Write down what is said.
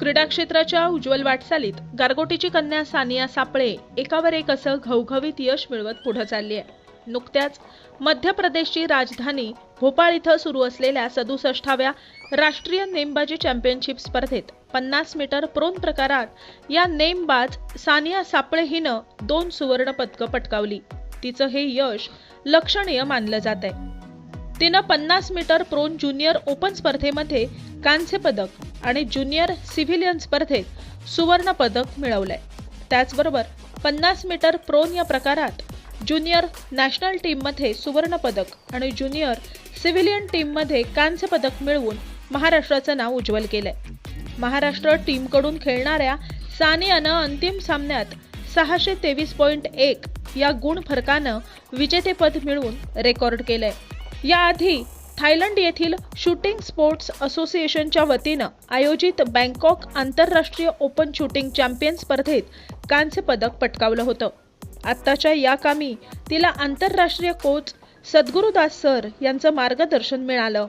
क्रीडा क्षेत्राच्या उज्ज्वल वाटचालीत गारगोटीची कन्या सानिया सापळे एकावर एक असं घवघवीत यश मिळवत पुढे चालली आहे. नुकत्याच मध्य प्रदेशची राजधानी भोपाळ इथं सुरू असलेल्या सदुसष्टाव्या राष्ट्रीय नेमबाजी चॅम्पियनशिप स्पर्धेत पन्नास मीटर प्रोन प्रकारात या नेमबाज सानिया सापळे हिनं दोन सुवर्ण पदकं पटकावली. तिचं हे यश लक्षणीय मानलं जात आहे तिनं पन्नास मीटर प्रोन ज्युनियर ओपन स्पर्धेमध्ये कांस्य पदक आणि ज्युनियर सिव्हिलियन स्पर्धेत सुवर्ण पदक मिळवलंय. त्याचबरोबर पन्नास मीटर प्रोन या प्रकारात ज्युनियर नॅशनल टीममध्ये सुवर्ण पदक आणि ज्युनियर सिव्हिलियन टीममध्ये कांस्य पदक मिळवून महाराष्ट्राचं नाव उज्ज्वल केलंय. महाराष्ट्र टीमकडून खेळणाऱ्या सानियानं अंतिम सामन्यात सहाशे तेवीस पॉईंट एक या गुण फरकानं विजेतेपद मिळवून रेकॉर्ड केलंय. याआधी थायलंड येथील शूटिंग स्पोर्ट्स असोसिएशनच्या वतीनं आयोजित बँकॉक आंतरराष्ट्रीय ओपन शूटिंग चॅम्पियन स्पर्धेत कांस्य पदक पटकावलं होतं. आत्ताच्या या कामी तिला आंतरराष्ट्रीय कोच सद्गुरुदास सर यांचं मार्गदर्शन मिळालं.